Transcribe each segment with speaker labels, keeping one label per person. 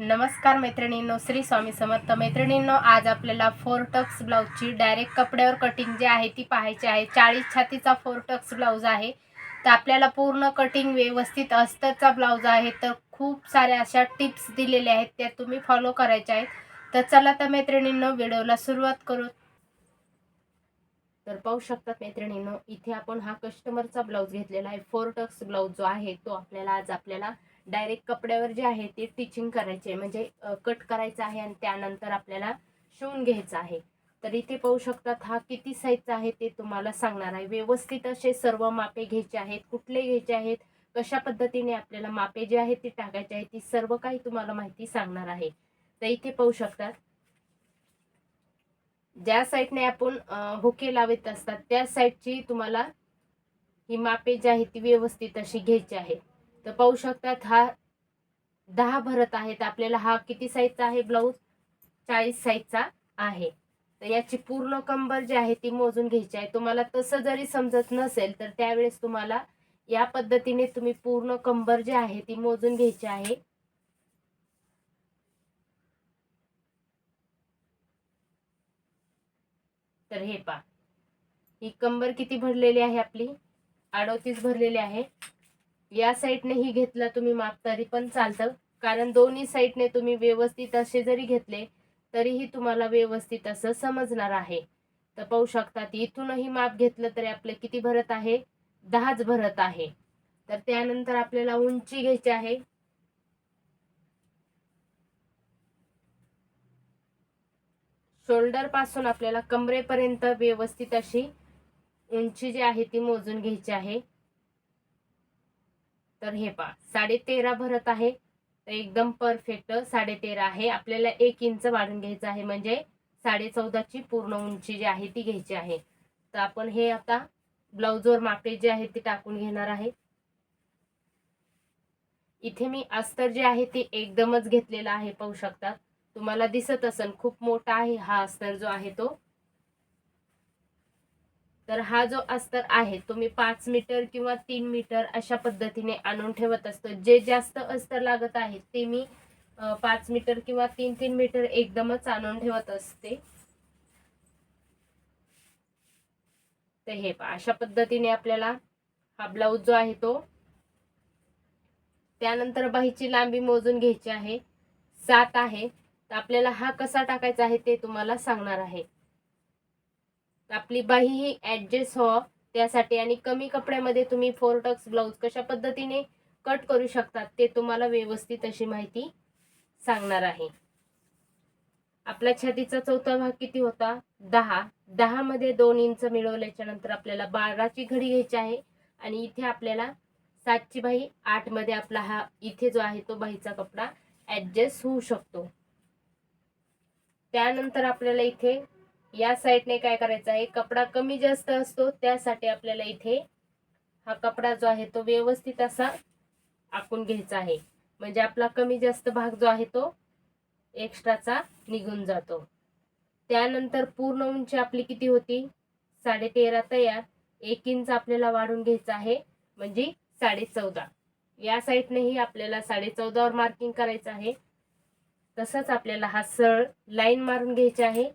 Speaker 1: नमस्कार मैत्रिणींनो श्री स्वामी समर्थ. मैत्रिणींनो आज आपल्याला फोर टक्स ब्लाऊजची डायरेक्ट कपड्यावर कटिंग जी आहे ती पाहायची आहे. चाळीस छातीचा फोर टक्स ब्लाऊज आहे. तर आपल्याला पूर्ण कटिंग व्यवस्थित अस्तरचा ब्लाऊज आहे. तर खूप साऱ्या अशा टिप्स दिलेल्या आहेत त्या तुम्ही फॉलो करायच्या आहेत. तर चला तर मैत्रिणींनो व्हिडिओला सुरुवात करू. तर पाहू शकतात मैत्रिणींनो इथे आपण हा कस्टमरचा ब्लाऊज घेतलेला आहे. फोर टक्स ब्लाऊज जो आहे तो आपल्याला आज आपल्याला डायरेक्ट कपड्यावर जे आहे ते टिचिंग करायचे. आहे म्हणजे कट करायचं आहे आणि त्यानंतर आपल्याला शिवून घ्यायचं आहे. तर इथे पाहू शकतात हा किती साईजचा आहे ते तुम्हाला सांगणार आहे. व्यवस्थित असे सर्व मापे घ्यायचे आहेत. कुठले घ्यायचे आहेत? कशा पद्धतीने आपल्याला मापे जे आहेत ते टाकायचे आहेत? ती सर्व काही तुम्हाला माहिती सांगणार आहे. तर इथे पाहू शकतात. ज्या साईडने आपण हुके लावत असतात त्या साईडची तुम्हाला ही मापे जी आहे ती व्यवस्थित अशी घ्यायची आहे तर पाहू शकतात हा दहा भरत आहेत. आपल्याला हा किती साईजचा आहे? ब्लाऊज चाळीस साईजचा आहे. तर याची पूर्ण कंबर जी आहे ती मोजून घ्यायची आहे. तुम्हाला तसं जरी समजत नसेल तर त्यावेळेस तुम्हाला या पद्धतीने तुम्ही पूर्ण कंबर जी आहे ती मोजून घ्यायची आहे. तर हे पा ही कंबर किती भरलेली आहे आपली? अडोतीस भरलेली आहे. या साईडने ही घेतला तुम्ही माप तरी पण चालतं. कारण दोन्ही साईडने तुम्ही व्यवस्थित असे जरी घेतले तरीही तुम्हाला व्यवस्थित असं समजणार आहे. तर पाहू शकतात इथूनही माप घेतलं तरी आपले किती भरत आहे? दहाच भरत आहे. तर त्यानंतर आपल्याला उंची घ्यायची आहे. शोल्डरपासून आपल्याला कमरेपर्यंत व्यवस्थित अशी उंची जी आहे ती मोजून घ्यायची आहे. तर हे पहा साडेतेरा भरत आहे. तर एकदम परफेक्ट साडेतेरा आहे. आपल्याला एक इंच वाढून घ्यायचं आहे म्हणजे साडे चौदाची पूर्ण उंची जी आहे ती घ्यायची आहे. तर आपण हे आता ब्लाऊजवर मापे जे आहे ते टाकून घेणार आहे. इथे मी अस्तर जे आहे ते एकदमच घेतलेलं आहे पाहू शकतात तुम्हाला दिसत असेल खूप मोठा आहे हा अस्तर जो आहे तो. तर हा जो अस्तर आहे तुम्ही पाच मीटर किंवा तीन मीटर अशा पद्धतीने आणून ठेवत असतो. जे जास्त अस्तर लागत आहे ते मी पाच मीटर किंवा तीन तीन मीटर एकदमच आणून ठेवत असते. तर हे पहा अशा पद्धतीने आपल्याला हा ब्लाऊज जो आहे तो त्यानंतर बाहीची लांबी मोजून घ्यायची आहे. सात आहे. तर आपल्याला हा कसा टाकायचा आहे ते तुम्हाला सांगणार आहे. आपली बाही ही ऍडजस्ट हो त्यासाठी आणि कमी कपड्यामध्ये तुम्ही फोर टक्स ब्लाऊज कशा पद्धतीने कट करू शकतात ते तुम्हाला व्यवस्थित अशी माहिती सांगणार आहे. आपल्या छातीचा चौथा भाग किती होता? दहा. दहामध्ये दोन इंच मिळवल्याच्या नंतर आपल्याला बाराची घडी घ्यायची आहे आणि इथे आपल्याला सातची बाही आठमध्ये आपला हा इथे जो आहे तो बाहीचा कपडा ॲडजस्ट होऊ शकतो. त्यानंतर आपल्याला इथे या साईडने काय करायचं आहे? कपडा कमी जास्त असतो त्यासाठी आपल्याला इथे हा कपडा जो आहे तो व्यवस्थित असा आखून घ्यायचा आहे. म्हणजे आपला कमी जास्त भाग जो आहे तो एक्स्ट्राचा निघून जातो. त्यानंतर पूर्ण उंची आपली किती होती? साडे तेरा तयार. एक इंच आपल्याला वाढून घ्यायचं आहे म्हणजे साडे चौदा या साईडनेही आपल्याला साडे चौदावर मार्किंग करायचं आहे. तसंच आपल्याला हा सळ लाईन मारून घ्यायची आहे.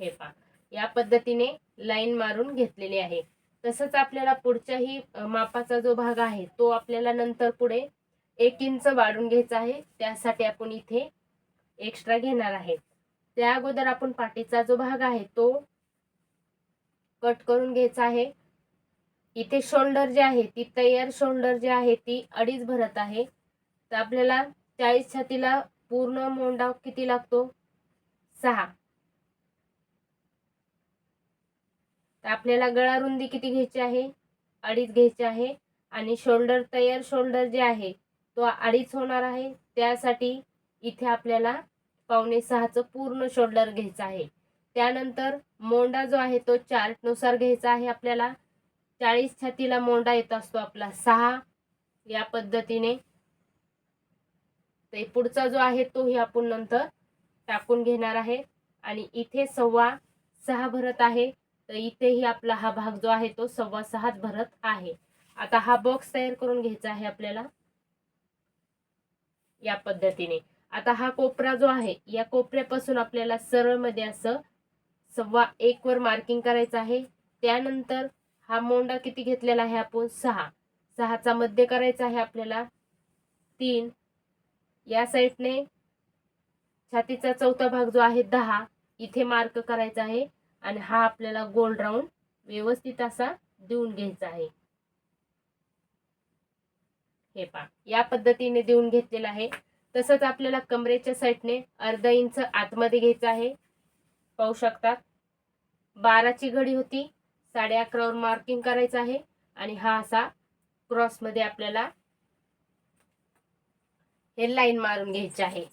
Speaker 1: हे पहा. या पद्धतीने लाईन मारून घेतलेली आहे. तसंच आपल्याला पुढच्याही मापाचा जो भाग आहे तो आपल्याला नंतर पुढे एक इंच वाढून घ्यायचा आहे. त्यासाठी आपण इथे एक्स्ट्रा घेणार आहे. त्या अगोदर आपण पाठीचा जो भाग आहे तो कट करून घ्यायचा आहे. इथे शोल्डर जे आहे ती तयार शोल्डर जी आहे ती अडीच भरत आहे. तर आपल्याला चाळीस छातीला पूर्ण मोंडा किती लागतो? सहा. तर आपल्याला गळा रुंदी किती घ्यायची आहे? अडीच घ्यायची आहे. आणि शोल्डर तयार शोल्डर जे आहे तो अडीच होणार आहे. त्यासाठी इथे आपल्याला पावणे सहाचं पूर्ण शोल्डर घ्यायचं आहे. त्यानंतर मोंडा जो आहे तो चार्टनुसार घ्यायचा आहे आपल्याला. चाळीस छातीला मोंडा येत असतो आपला सहा. या पद्धतीने ते पुढचा जो आहे तोही आपण नंतर टाकून घेणार आहे. आणि इथे सव्वा सहा भरत आहे. तर इथेही आपला हा भाग जो आहे तो सव्वा सहाच भरत आहे. आता हा बॉक्स तयार करून घ्यायचा आहे आपल्याला. या पद्धतीने. आता हा कोपरा जो आहे या कोपऱ्यापासून आपल्याला सरळमध्ये असं सव्वा एक वर मार्किंग करायचं आहे. त्यानंतर हा मोंडा किती घेतलेला आहे आपण? सहा. सहाचा मध्य करायचा आहे आपल्याला. तीन. या साईडने छातीचा चौथा भाग जो आहे दहा. इथे मार्क करायचा आहे. आणि हा आपल्याला गोल राऊंड व्यवस्थित असा देऊन घ्यायचा आहे. हे पा या पद्धतीने देऊन घेतलेला आहे. तसंच आपल्याला कमरेच्या साईडने अर्धा इंच आतमध्ये घ्यायचं आहे. पाहू शकतात बाराची घडी होती साडे अकरावर मार्किंग करायचं आहे. आणि हा असा क्रॉसमध्ये आपल्याला हे लाईन मारून घ्यायचे आहे.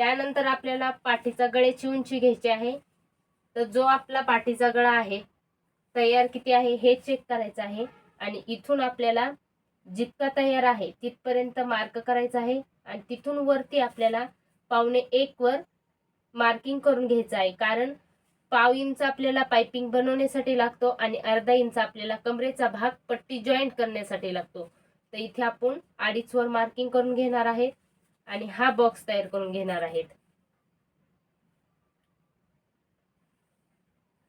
Speaker 1: त्यानंतर आपल्याला पाठीचा गळ्याची उंची घ्यायची आहे. तर जो आपला पाठीचा गळा आहे तयार किती आहे हे चेक करायचं आहे. आणि इथून आपल्याला जितका तयार आहे तिथपर्यंत मार्क करायचा आहे. आणि तिथून वरती आपल्याला पावणे एक वर मार्किंग करून घ्यायचं आहे. कारण पाव इंच आपल्याला पायपिंग बनवण्यासाठी लागतो आणि अर्धा इंच आपल्याला कमरेचा भाग पट्टी जॉईंट करण्यासाठी लागतो. तर इथे आपण अडीच वर मार्किंग करून घेणार आहेत आणि हा बॉक्स तयार करून घेणार आहेत.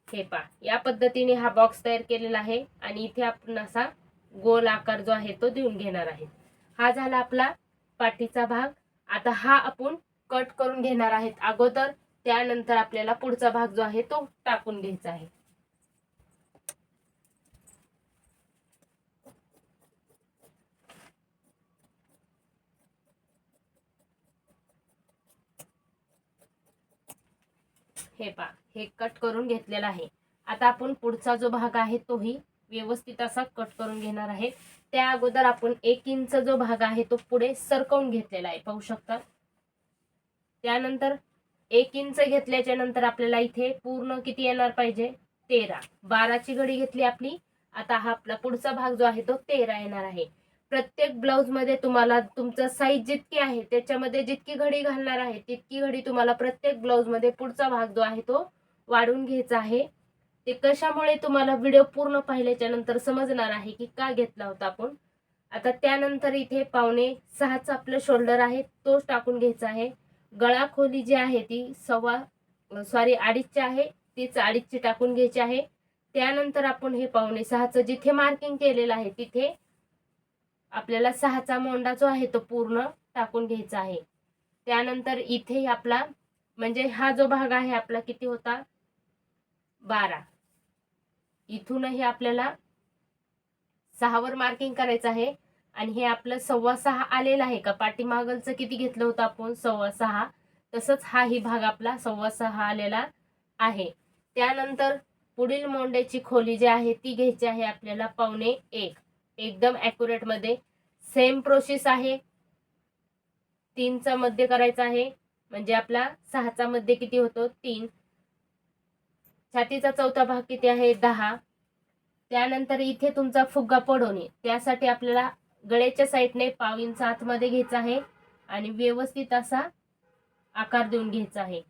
Speaker 1: हे पा या पद्धतीने हा बॉक्स तयार केलेला आहे आणि इथे आपण असा गोल आकार जो आहे तो देऊन घेणार आहे. हा झाला आपला पाठीचा भाग. आता हा आपण कट करून घेणार आहेत अगोदर. त्यानंतर आपल्याला पुढचा भाग जो आहे तो टाकून घ्यायचा आहे. हे पा हे कट करून घेतलेला आहे. आता आपण पुढचा जो भाग आहे तोही व्यवस्थित असा कट करून घेणार आहे. त्या अगोदर आपण एक इंच जो भाग आहे तो पुढे सरकवून घेतलेला आहे. पाहू शकता? त्यानंतर एक इंच घेतल्याच्या नंतर आपल्याला इथे पूर्ण किती येणार पाहिजे? तेरा. बाराची घडी घेतली आपली. आता हा आपला पुढचा भाग जो आहे तो तेरा येणार आहे. प्रत्येक ब्लाऊजमध्ये तुम्हाला तुमचं साईज जितकी आहे त्याच्यामध्ये जितकी घडी घालणार आहे तितकी घडी तुम्हाला प्रत्येक ब्लाऊजमध्ये पुढचा भाग जो आहे तो वाढून घ्यायचा आहे. ते कशामुळे तुम्हाला व्हिडिओ पूर्ण पाहिल्याच्या नंतर समजणार आहे की का घेतला होता आपण. आता त्यानंतर इथे पावणे सहाचा आपलं शोल्डर आहे तोच टाकून घ्यायचा आहे. गळा खोली जी आहे ती सव्वा सॉरी अडीचची आहे तीच अडीचची टाकून घ्यायची आहे. त्यानंतर आपण हे पावणे सहाचं जिथे मार्किंग केलेलं आहे तिथे आपल्याला सहाचा मोंडा जो आहे तो पूर्ण टाकून घ्यायचा आहे. त्यानंतर इथे आपला म्हणजे हा जो भाग आहे आपला किती होता? बारा. इथूनही आपल्याला सहावर मार्किंग करायचं आहे. आणि हे आपलं सव्वा सहा आलेलं आहे का? पाठीमागलचं किती घेतलं होतं आपण? सव्वा सहा. तसंच हाही भाग आपला सव्वा सहा आलेला आहे. त्यानंतर पुढील मोंड्याची खोली जी आहे ती घ्यायची आहे आपल्याला पावणे एक. एकदम ॲक्युरेटमध्ये. सेम प्रोसेस आहे. तीनचा मध्य करायचा आहे. म्हणजे आपला सहाचा मध्य किती होतो? तीन. छातीचा चौथा भाग किती आहे? दहा. त्यानंतर इथे तुमचा फुग्गा पडवणे त्यासाठी आपल्याला गळ्याच्या साईडने पाव इंच आतमध्ये घ्यायचा आहे. आणि व्यवस्थित असा आकार देऊन घ्यायचा आहे.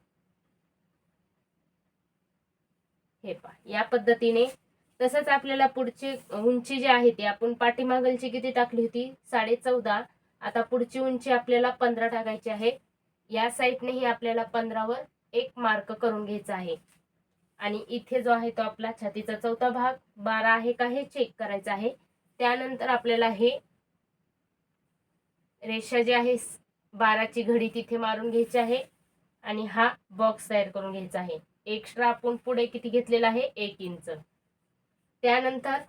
Speaker 1: हे पा या पद्धतीने तसंच आपल्याला पुढची उंची जी आहे ती आपण पाठीमागलची किती टाकली होती? साडे चौदा आता पुढची उंची आपल्याला पंधरा टाकायची आहे. या साईडनेही आपल्याला पंधरावर एक मार्क करून घ्यायचा आहे. आणि इथे जो आहे तो आपला छातीचा चौथा भाग बारा आहे का हे चेक करायचा आहे. त्यानंतर आपल्याला हे रेषा जी आहे बाराची घडी तिथे मारून घ्यायची आहे. आणि हा बॉक्स तयार करून घ्यायचा आहे. एक्स्ट्रा आपण पुढे किती घेतलेला आहे? एक इंच. त्यानंतर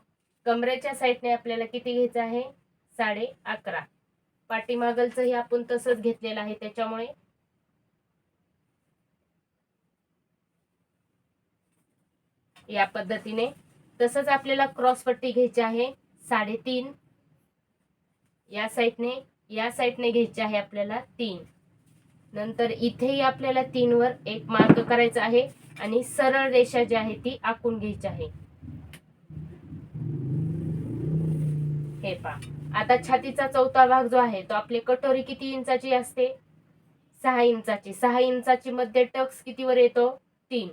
Speaker 1: कमरेच्या साईडने आपल्याला किती घ्यायचं आहे? साडे अकरा. पाठीमागलचंही आपण तसंच घेतलेलं आहे त्याच्यामुळे या पद्धतीने तसंच आपल्याला क्रॉस पट्टी घ्यायची आहे साडेतीन. या साईडने या साईडने घ्यायची आहे आपल्याला तीन. नंतर इथेही आपल्याला तीनवर एक मार्क करायचा आहे आणि सरळ रेषा जी आहे ती आखून घ्यायची आहे. हे पा आता छातीचा चौथा भाग जो आहे तो आपली कटोरी किती इंचाची असते? सहा इंचाची. सहा इंचाची मध्ये टक्स कितीवर येतो? तीन.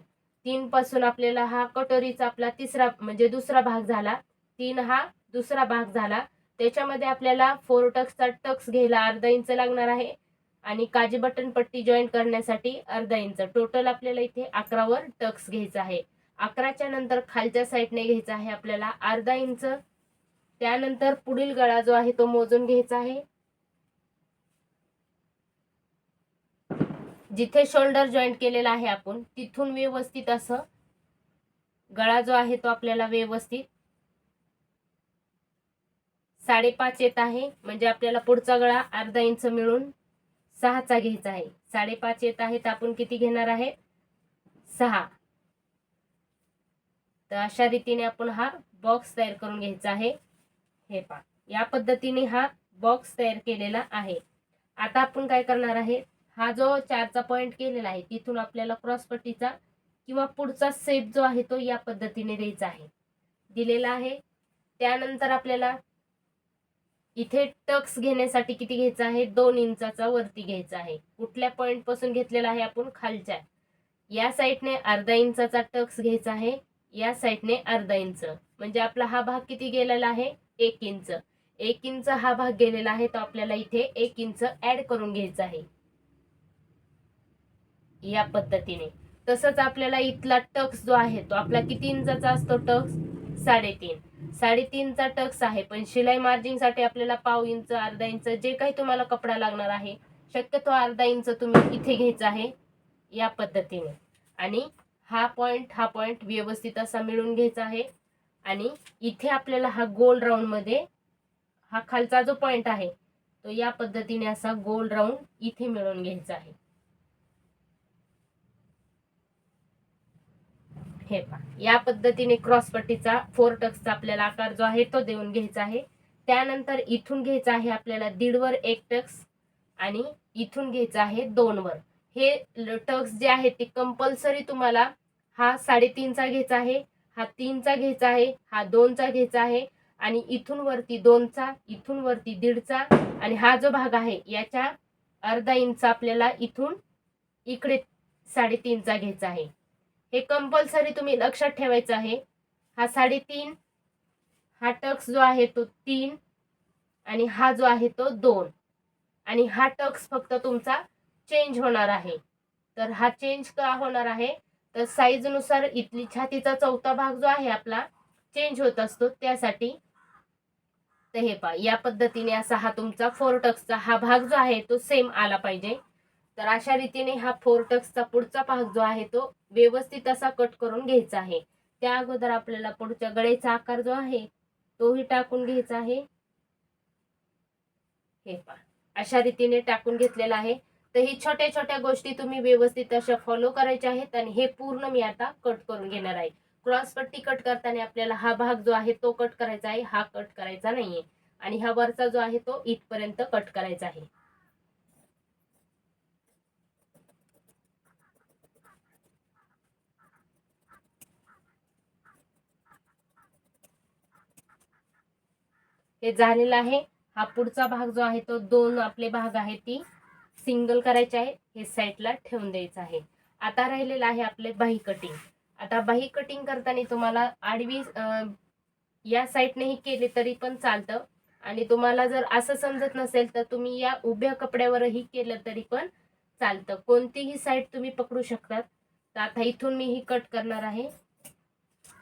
Speaker 1: तीन पासून आपल्याला हा कटोरीचा आपला तिसरा म्हणजे दुसरा भाग झाला. तीन हा दुसरा भाग झाला. त्याच्यामध्ये आपल्याला फोर टक्सचा टक्स घ्यायला अर्धा इंच लागणार आहे. आणि काजी बटन पट्टी जॉईन करण्यासाठी अर्धा इंच. टोटल आपल्याला इथे अकरावर टक्स घ्यायचा आहे. अकराच्या नंतर खालच्या साईडने घ्यायचा आहे आपल्याला अर्धा इंच. त्यानंतर पुढील गळा जो आहे तो मोजून घ्यायचा आहे. जिथे शोल्डर जॉईंट केलेला आहे आपण तिथून व्यवस्थित असं गळा जो आहे तो आपल्याला व्यवस्थित साडेपाच येत आहे. म्हणजे आपल्याला पुढचा गळा अर्धा इंच मिळून सहाचा घ्यायचा आहे. साडेपाच येत आहे तर आपण किती घेणार आहे? सहा. तर अशा रीतीने आपण हा बॉक्स तयार करून घ्यायचा आहे. हे पा या पद्धतीने हा बॉक्स तयार केलेला आहे. आता आपण काय करणार आहे? हा जो चारचा पॉइंट केलेला आहे तिथून आपल्याला क्रॉस पट्टीचा किंवा पुढचा सेप जो आहे तो या पद्धतीने द्यायचा आहे. दिलेला आहे. त्यानंतर आपल्याला इथे टक्स घेण्यासाठी किती घ्यायचा आहे? दोन इंचाचा वरती घ्यायचा आहे. कुठल्या पॉइंटपासून घेतलेला आहे आपण? खालच्या. या साईडने अर्धा इंचाचा टक्स घ्यायचा आहे. या साईडने अर्धा इंच. म्हणजे आपला हा भाग किती गेलेला आहे? एक इंच एक इंच हा भाग गेलेला आहे तो आपल्याला इथे एक इंच ऍड करून घ्यायचा आहे. या पद्धतीने. तसंच आपल्याला इथला टक्स जो आहे तो आपला किती इंचाचा असतो टक्स साडेतीन. साडेतीनचा टक्स आहे पण शिलाई मार्जिंगसाठी आपल्याला पाव इंच अर्धा इंच जे काही तुम्हाला कपडा लागणार आहे शक्यतो अर्धा इंच तुम्ही इथे घ्यायचा आहे या पद्धतीने. आणि हा पॉइंट हा पॉइंट व्यवस्थित असा मिळून घ्यायचा आहे. आणि इथे आपल्याला हा गोल राऊंडमध्ये हा खालचा जो पॉइंट आहे तो या पद्धतीने असा गोल राऊंड इथे मिळवून घ्यायचा आहे. हे पहा या पद्धतीने क्रॉसपट्टीचा फोर टक्सचा आपल्याला आकार जो आहे तो देऊन घ्यायचा आहे. त्यानंतर इथून घ्यायचा आहे आपल्याला दीडवर एक टक्स आणि इथून घ्यायचा आहे दोनवर. हे टक्स जे आहेत ते कंपल्सरी तुम्हाला हा साडेतीनचा घ्यायचा आहे. हा तीनचा घ्यायचा आहे हा दोनचा घ्यायचा आहे आणि इथून वरती दोनचा इथून वरती दीडचा आणि हा जो भाग आहे याच्या अर्धा इंच आपल्याला इथून इकडे साडेतीनचा घ्यायचा आहे. हे कंपल्सरी तुम्ही लक्षात ठेवायचं आहे. हा साडेतीन हा टक्स जो आहे तो तीन आणि हा जो आहे तो दोन आणि हा टक्स फक्त तुमचा चेंज होणार आहे. तर हा चेंज का होणार आहे? तर साईजनुसार इथली छातीचा चौथा भाग जो आहे आपला चेंज होत असतो. त्यासाठी तर हे पहा या पद्धतीने असा हा तुमचा फोरटक्सचा हा भाग जो आहे तो सेम आला पाहिजे. तर अशा रीतीने हा फोरटक्सचा पुढचा भाग जो आहे तो व्यवस्थित असा कट करून घ्यायचा आहे. त्या अगोदर आपल्याला पुढच्या गळेचा आकार जो आहे तोही टाकून घ्यायचा आहे. हे पहा अशा रीतीने टाकून घेतलेला आहे. तर ही छोट्या छोट्या गोष्टी तुम्ही व्यवस्थित अशा फॉलो करायच्या आहेत आणि हे पूर्ण मी आता कट करून घेणार आहे. क्रॉस पट्टी कट करताना आपल्याला हा भाग जो आहे तो कट करायचा आहे हा कट करायचा नाहीये. आणि हा वरचा जो आहे तो इथपर्यंत कट करायचा आहे. हे झालेलं आहे. हा पुढचा भाग जो आहे तो दोन आपले भाग आहेत ती. सिंगल करायचे आहे हे साईडला ठेवून द्यायचं आहे. आता राहिलेलं आहे आपले बाही कटिंग आता बाही कटिंग करताना तुम्हाला आडवी या साईडनेही केले तरी पण चालतं. आणि तुम्हाला जर असं समजत नसेल तर तुम्ही या उभ्या कपड्यावरही केलं तरी पण चालतं. कोणतीही साईड तुम्ही पकडू शकतात. तर आता इथून मी ही कट करणार आहे.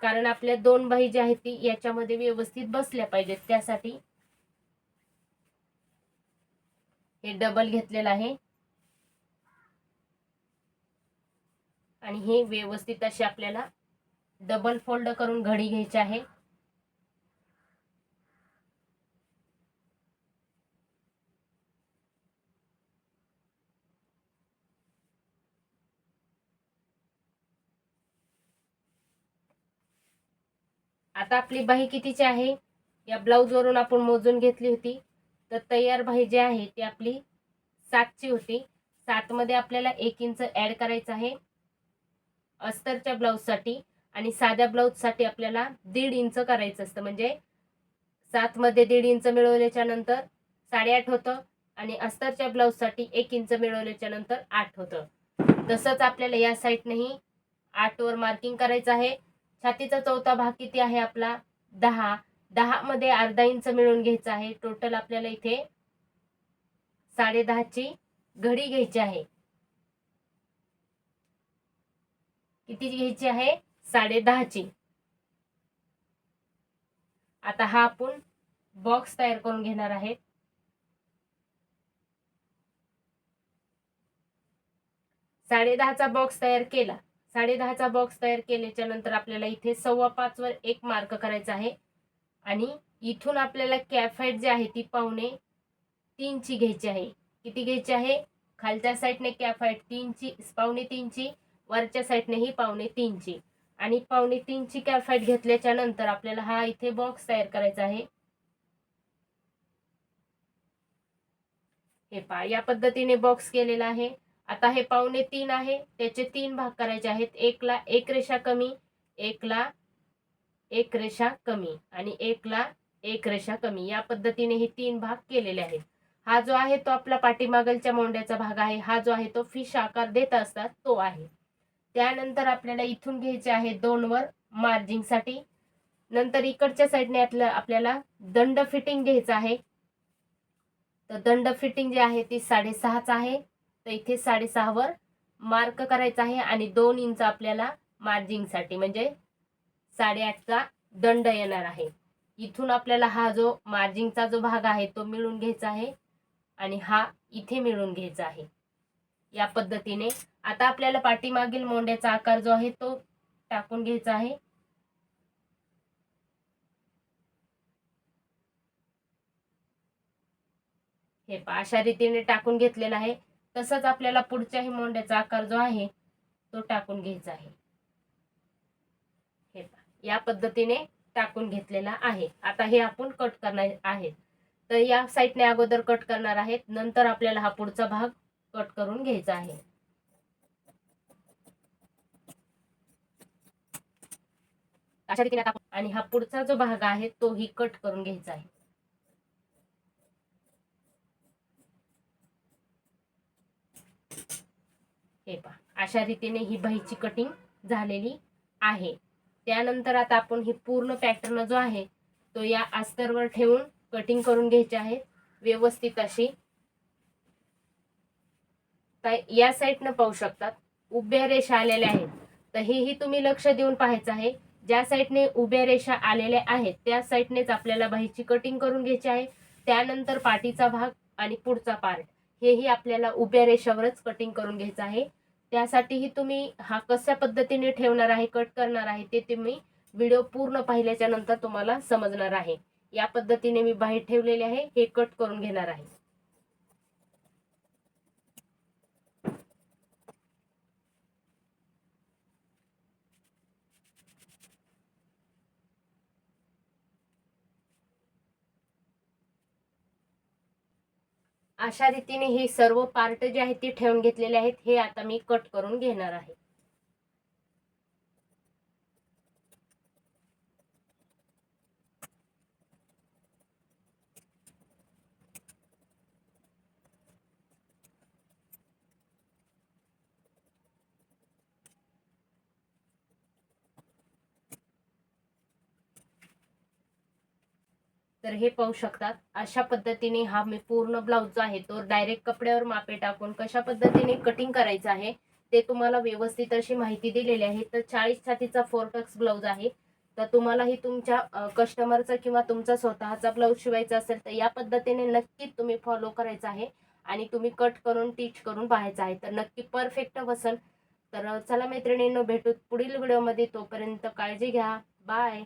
Speaker 1: कारण आपल्या दोन बाही ज्या आहेत ती याच्यामध्ये व्यवस्थित बसल्या पाहिजेत. त्यासाठी हे डबल घेतलेलं आहे. आणि हे व्यवस्थित अशी आपल्याला डबल फोल्ड करून घडी घ्यायची आहे. आता आपली बाही कितीची आहे? या ब्लाऊज वरून आपण मोजून घेतली होती. तर तयार भाई जी आहे ती आपली सातची होती. सातमध्ये आपल्याला एक इंच ॲड करायचं आहे. अस्तरच्या ब्लाऊजसाठी आणि साध्या ब्लाऊजसाठी आपल्याला दीड इंच करायचं असतं. म्हणजे सातमध्ये दीड इंच मिळवल्याच्या नंतर साडेआठ होतं आणि अस्तरच्या ब्लाऊजसाठी एक इंच मिळवल्याच्या नंतर आठ होतं. तसंच आपल्याला या साईडनेही आठवर मार्किंग करायचं आहे. छातीचा चौथा भाग किती आहे आपला? दहा. दहा मध्ये अर्धा इंच मिळून घ्यायचं आहे. टोटल आपल्याला इथे साडे दहाची घडी घ्यायची आहे. किती घ्यायची आहे? साडे दहाची. आता हा आपण बॉक्स तयार करून घेणार आहे. साडे दहाचा बॉक्स तयार केला. साडे दहाचा बॉक्स तयार केल्याच्यानंतर आपल्याला इथे सव्वा पाच वर एक मार्क करायचा आहे. आणि इथून आपल्याला कॅफाईट जी आहे ती पावणे तीनची घ्यायची आहे. किती घ्यायची आहे? खालच्या साईडने कॅफाईट तीनची पावणे तीनची वरच्या साईडने ही पावणे तीनची. आणि पावणे तीनची कॅफाईट घेतल्याच्या नंतर आपल्याला हा इथे बॉक्स तयार करायचा आहे. हे पा या पद्धतीने बॉक्स केलेला आहे. आता हे पावणे तीन आहे. त्याचे तीन भाग करायचे आहेत. एकला एक रेषा कमी एकला एक रेषा कमी आणि एकला एक रेषा कमी. या पद्धतीने हे तीन भाग केलेले आहेत. हा जो आहे तो आपला पाठीमागलच्या मोंड्याचा भाग आहे. हा जो आहे तो फिश आकार देत असतात तो आहे. त्यानंतर आपल्याला इथून घ्यायचे आहे दोन वर मार्जिंगसाठी नंतर इकडच्या साईडने आपल्याला दंड फिटिंग घ्यायचं आहे. तर दंड फिटिंग जी आहे ती साडेसहाच आहे. तर इथे साडेसहावर मार्क करायचा आहे आणि दोन इंच आपल्याला मार्जिंगसाठी म्हणजे साडेआठचा दंड येणार आहे. इथून आपल्याला हा जो मार्जिंगचा जो भाग आहे तो मिळून घ्यायचा आहे आणि हा इथे मिळून घ्यायचा आहे. या पद्धतीने आता आपल्याला पाठीमागील मोंड्याचा आकार जो आहे तो टाकून घ्यायचा आहे. हे पा अशा रीतीने टाकून घेतलेला आहे. तसंच आपल्याला पुढच्याही मोंड्याचा आकार जो आहे तो टाकून घ्यायचा आहे. या पद्धतीने टाकून घेतलेला आहे. आता हे आपण कट करणार आहेत तर या साईडने अगोदर कट करणार आहेत. नंतर आपल्याला हा पुढचा भाग कट करून घ्यायचा आहे. अशा रीतीने आता आणि हा पुढचा जो भाग आहे तोही कट करून घ्यायचा आहे. हे पहा. अशा रीतीने ही बाहीची कटिंग झालेली आहे. त्यानंतर आता आपण ही पूर्ण पॅटर्न जो आहे तो या अस्तरवर ठेवून कटिंग करून घ्यायची आहे व्यवस्थित अशी. या साईडनं पाहू शकतात. उभ्या रेषा आलेल्या आहेत. तर हेही तुम्ही लक्ष देऊन पाहायचं आहे. ज्या साईडने उभ्या रेषा आलेल्या आहेत त्या साईडनेच आपल्याला बाहीची कटिंग करून घ्यायची आहे. त्यानंतर पाठीचा भाग आणि पुढचा पार्ट. हेही आपल्याला उभ्या रेषावरच कटिंग करून घ्यायचं आहे. त्यासाठीही तुम्ही हा कशा पद्धतीने ठेवणार आहे कट करणार आहे ते तुम्ही व्हिडिओ पूर्ण पाहिल्याच्या नंतर तुम्हाला समजणार आहे. या पद्धतीने मी बाहेर ठेवलेले आहे हे कट करून घेणार आहे. अशा रीतीने हे सर्व पार्ट जे आहेत ते ठेवून घेतलेले आहेत हे आता मी कट करून घेणार आहे. तर हे पाहू शकतात. अशा पद्धतीने हा मी पूर्ण ब्लाऊज जो आहे तो डायरेक्ट कपड्यावर मापे टाकून कशा पद्धतीने कटिंग करायचं आहे ते तुम्हाला व्यवस्थित अशी माहिती दिलेली आहे. तर चाळीस छातीचा फोर टक्स ब्लाऊज आहे. तर तुम्हालाही तुमच्या कस्टमरचा किंवा तुमचा स्वतःचा ब्लाऊज शिवायचा असेल तर या पद्धतीने नक्कीच तुम्ही फॉलो करायचं आहे आणि तुम्ही कट करून टीच करून पाहायचं आहे. तर नक्की परफेक्ट बसल तर चला मैत्रिणींनो भेटू पुढील व्हिडिओमध्ये तोपर्यंत काळजी घ्या. बाय